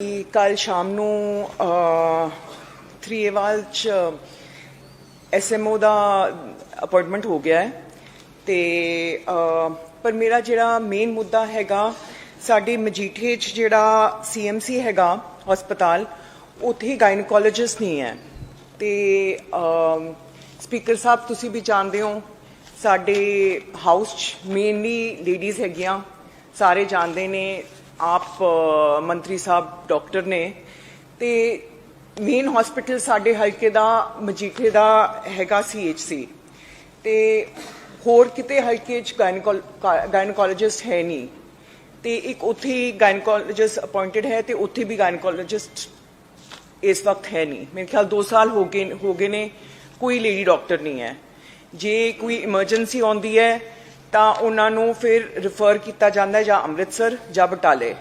ਕਿ ਕੱਲ ਸ਼ਾਮ ਨੂੰ ਥਰੀਏਵਾਲ ਚ ਐਸਐਮਓ ਦਾ ਅਪਾਇੰਟਮੈਂਟ ਹੋ ਗਿਆ ਹੈ ਤੇ ਪਰ ਮੇਰਾ ਜਿਹੜਾ ਮੇਨ ਮੁੱਦਾ ਹੈਗਾ, ਸਾਡੇ ਮਜੀਠੇ ਚ ਜਿਹੜਾ ਸੀਐਮਸੀ ਹੈਗਾ ਹਸਪਤਾਲ, ਉੱਥੇ ਗਾਇਨਕੋਲੋਜਿਸਟ ਨਹੀਂ ਹੈ। ਤੇ ਸਪੀਕਰ ਸਾਹਿਬ, ਤੁਸੀਂ ਵੀ ਜਾਣਦੇ ਹੋ, ਸਾਡੇ ਹਾਊਸ ਚ ਮੇਨਲੀ ਲੇਡੀਜ਼ ਹੈਗੀਆਂ, ਸਾਰੇ ਜਾਣਦੇ ਨੇ ਆਪ ਮੰਤਰੀ ਸਾਹਿਬ, ਡਾਕਟਰ ਨੇ, ਤੇ ਮੇਨ ਹਸਪੀਟਲ ਸਾਡੇ ਹਲਕੇ ਦਾ ਮਜੀਠੇ ਦਾ ਹੈਗਾ ਸੀਐਚਸੀ ਤੇ ਹੋਰ ਕਿਤੇ ਹਲਕੇ ਚ ਗਾਇਨਕੋਲੋਜਿਸਟ ਹੈ ਨਹੀਂ। ਤੇ ਇੱਕ ਉੱਥੇ ਹੀ ਗਾਇਨਕੋਲੋਜਿਸਟ ਅਪਾਇੰਟਡ ਹੈ ਤੇ ਉੱਥੇ ਵੀ ਗਾਇਨਕੋਲੋਜਿਸਟ ਇਸ ਵਕਤ ਹੈ ਨਹੀਂ। ਮੇਰੇ ਖਿਆਲ 2 ਸਾਲ ਹੋ ਗਏ ਹੋ ਗਏ ਨੇ, ਕੋਈ ਲੇਡੀ ਡਾਕਟਰ ਨਹੀਂ ਹੈ। ਜੇ ਕੋਈ ਇਮਰਜੈਂਸੀ ਆਉਂਦੀ ਹੈ ਤਾਂ ਉਹਨਾਂ ਨੂੰ ਫਿਰ ਰਿਫਰ ਕੀਤਾ ਜਾਂਦਾ ਹੈ ਜਾਂ ਅੰਮ੍ਰਿਤਸਰ ਜਾਂ ਬਟਾਲੇ।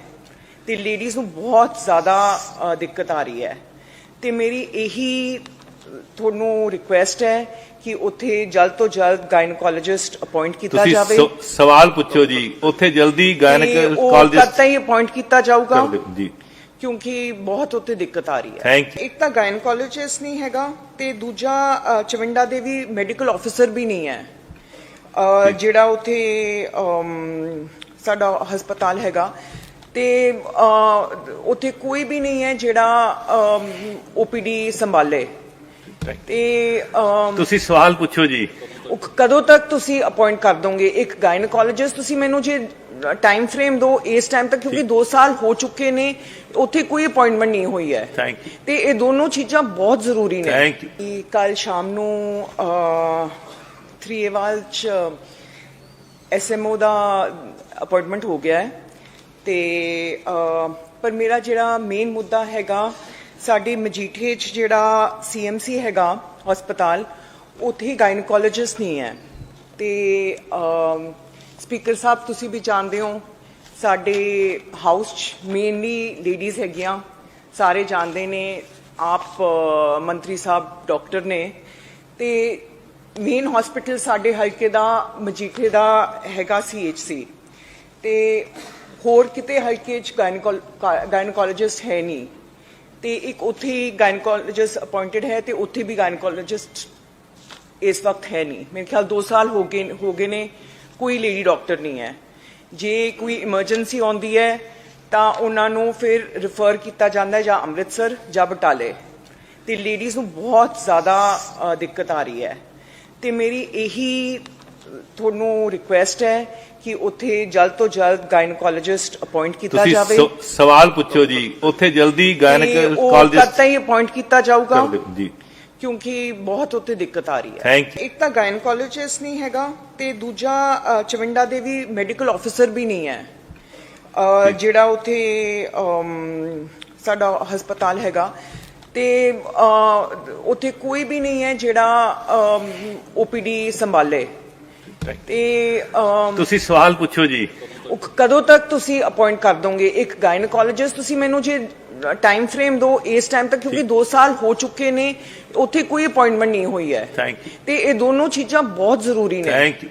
ਤੇ ਲੇਡੀਜ਼ ਨੂੰ ਬਹੁਤ ਜ਼ਿਆਦਾ ਦਿੱਕਤ ਆ ਰਹੀ ਹੈ। ਤੇ ਮੇਰੀ ਇਹੀ ਤੁਹਾਨੂੰ ਰਿਕੁਐਸਟ ਹੈ ਕਿ ਉੱਥੇ ਜਲਦ ਤੋਂ ਜਲਦ ਗਾਇਨਕੋਲੋਜਿਸਟ ਅਪਾਇੰਟ ਕੀਤਾ ਤੁਸੀਂ ਜਾਵੇ। ਸ- ਸਵਾਲ ਪੁੱਛੋ ਜੀ। ਉੱਥੇ ਜਲਦੀ ਤੇ ਗਾਇਨਕ ਉਹ ਕਾਲਜ ਕਦ ਤਾਈਂ ਅਪਾਇੰਟ ਕੀਤਾ ਜਾਊਗਾ। ਜੀ। ਕਿਉਂਕਿ ਬਹੁਤ ਉੱਤੇ ਦਿੱਕਤ ਆ ਰਹੀ ਹੈ. ਇੱਕ ਤਾਂ ਗਾਇਨਕੋਲੋਜਿਸਟ ਨਹੀਂ ਹੈਗਾ ਤੇ ਦੂਜਾ ਚਵਿੰਡਾ ਦੇ ਵੀ ਮੈਡੀਕਲ ਆਫੀਸਰ ਵੀ ਨਹੀਂ ਹੈ। ਜਿਹੜਾ ਉੱਥੇ ਸਾਡਾ ਹਸਪਤਾਲ ਹੈਗਾ ਤੇ ਉੱਥੇ ਕੋਈ ਵੀ ਨਹੀਂ ਹੈ ਜਿਹੜਾ ਓਪੀਡੀ ਸੰਭਾਲੇ। ਤੇ ਅਮ, ਤੁਸੀਂ ਸਵਾਲ ਪੁੱਛੋ ਜੀ। ਉਹ ਕਦੋਂ ਤੱਕ ਤੁਸੀਂ ਅਪਾਇੰਟ ਕਰ ਦੋਗੇ? ਇੱਕ ਗਾਇਨਕੋਲੋਜਿਸਟ ਤੁਸੀਂ ਮੈਨੂੰ ਜੇ ਟਾਈਮ ਫਰੇਮ ਦਿਓ ਇਸ ਟਾਈਮ ਤੱਕ ਕਿਉਂਕਿ 2 ਸਾਲ ਹੋ ਚੁੱਕੇ ਨੇ ਉੱਥੇ ਕੋਈ ਅਪਾਇੰਟਮੈਂਟ ਨਹੀਂ ਹੋਈ ਹੈ। ਤੇ ਇਹ ਦੋਨੋਂ ਚੀਜ਼ਾਂ ਬਹੁਤ ਜ਼ਰੂਰੀ ਨੇ। Thank you. ਕੱਲ ਸ਼ਾਮ ਨੂੰ ਥਰੀਏਵਾਲ ਚ ਐਸਐਮਓ ਦਾ ਅਪਾਇੰਟਮੈਂਟ ਹੋ ਗਿਆ ਹੈ ਤੇ ਪਰ ਮੇਰਾ ਜਿਹੜਾ ਮੇਨ ਮੁੱਦਾ ਹੈਗਾ, ਸਾਡੇ ਮਜੀਠੇ ਚ ਜਿਹੜਾ ਸੀਐਮਸੀ ਹੈਗਾ, ਹਸਪਤਾਲ, ਉੱਥੇ ਗਾਇਨਕੋਲੋਜਿਸਟ ਨਹੀਂ ਹੈ। ਤੇ ਸਪੀਕਰ ਸਾਹਿਬ, ਤੁਸੀਂ ਵੀ ਜਾਣਦੇ ਹੋ, ਸਾਡੇ ਹਾਊਸ ਚ ਮੇਨਲੀ ਲੇਡੀਜ਼ ਹੈਗੀਆਂ, ਸਾਰੇ ਜਾਣਦੇ ਨੇ, ਆਪ ਮੰਤਰੀ ਸਾਹਿਬ ਡਾਕਟਰ ਨੇ। ਤੇ ਮੇਨ ਹਸਪੀਟਲ ਸਾਡੇ ਹਲਕੇ ਦਾ ਮਜੀਠੇ ਦਾ ਹੈਗਾ ਸੀਐਚਸੀ ਤੇ ਹੋਰ ਕਿਤੇ ਹਲਕੇ ਚ ਗਾਇਨਕੋਲੋਜਿਸਟ ਹੈ ਨਹੀਂ। ਤੇ ਇੱਕ ਉੱਥੇ ਹੀ ਗਾਇਨਕੋਲੋਜਿਸਟ ਅਪਾਇੰਟਡ ਹੈ ਤੇ ਉੱਥੇ ਵੀ ਗਾਇਨਕੋਲੋਜਿਸਟ ਇਸ ਵਕਤ ਹੈ ਨਹੀਂ। ਮੇਰੇ ਖਿਆਲ 2 ਸਾਲ ਹੋ ਗਏ ਹੋ ਗਏ ਨੇ, ਕੋਈ ਲੇਡੀ ਡਾਕਟਰ ਨਹੀਂ ਹੈ। ਜੇ ਕੋਈ ਇਮਰਜੈਂਸੀ ਆਉਂਦੀ ਹੈ, ਤਾਂ ਉਹਨਾਂ ਨੂੰ ਫਿਰ ਰਿਫਰ ਕੀਤਾ ਜਾਂਦਾ ਹੈ ਜਾਂ ਅੰਮ੍ਰਿਤਸਰ ਜਾਂ ਬਟਾਲੇ। ਤੇ ਲੇਡੀਜ਼ ਨੂੰ ਬਹੁਤ ਜ਼ਿਆਦਾ ਦਿੱਕਤ ਆ ਰਹੀ ਹੈ। ਤੇ ਮੇਰੀ ਇਹੀ ਤੁਹਾਨੂੰ ਰਿਕੁਐਸਟ ਹੈ ਕਿ ਉੱਥੇ ਜਲਦ ਤੋਂ ਜਲਦ ਗਾਇਨਕੋਲੋਜਿਸਟ ਅਪਾਇੰਟ ਕੀਤਾ ਤੁਸੀਂ ਜਾਵੇ। ਸ- ਸਵਾਲ ਪੁੱਛੋ ਜੀ। ਉੱਥੇ ਜਲਦੀ ਤੇ ਗਾਇਨਕ ਉਹ ਕਾਲਜ ਕਦ ਤਾਈਂ ਅਪਾਇੰਟ ਕੀਤਾ ਜਾਊਗਾ। ਜੀ। ਕਿਉਂਕਿ ਬਹੁਤ ਉੱਤੇ ਦਿੱਕਤ ਆ ਰਹੀ ਹੈ. ਇੱਕ ਤਾਂ ਗਾਇਨਕੋਲੋਜਿਸਟ ਨਹੀਂ ਹੈਗਾ ਤੇ ਦੂਜਾ ਚਵਿੰਡਾ ਦੇ ਵੀ ਮੈਡੀਕਲ ਆਫੀਸਰ ਵੀ ਨਹੀਂ ਹੈ। ਜਿਹੜਾ ਉੱਥੇ ਸਾਡਾ ਹਸਪਤਾਲ ਹੈਗਾ। ਤੇ ਉੱਥੇ ਕੋਈ ਵੀ ਨਹੀਂ ਹੈ ਜਿਹੜਾ ਓਪੀਡੀ ਸੰਭਾਲੇ। ਤੇ ਤੁਸੀਂ ਸਵਾਲ ਪੁੱਛੋ ਜੀ। ਕਦੋਂ ਤੱਕ ਤੁਸੀਂ ਅਪਾਇੰਟ ਕਰ ਦੋਗੇ? ਇੱਕ ਗਾਇਨਕੋਲੋਜਿਸਟ ਤੁਸੀਂ ਮੈਨੂੰ ਜੇ ਟਾਈਮ ਫਰੇਮ ਦਿਓ ਇਸ ਟਾਈਮ ਤੱਕ ਕਿਉਂਕਿ 2 ਸਾਲ ਹੋ ਚੁੱਕੇ ਨੇ ਉੱਥੇ ਕੋਈ ਅਪਾਇੰਟਮੈਂਟ ਨਹੀਂ ਹੋਈ ਹੈ। ਥੈਂਕ ਯੂ ਤੇ ਇਹ ਦੋਨੋਂ ਚੀਜ਼ਾਂ ਬਹੁਤ ਜ਼ਰੂਰੀ ਨੇ। Thank you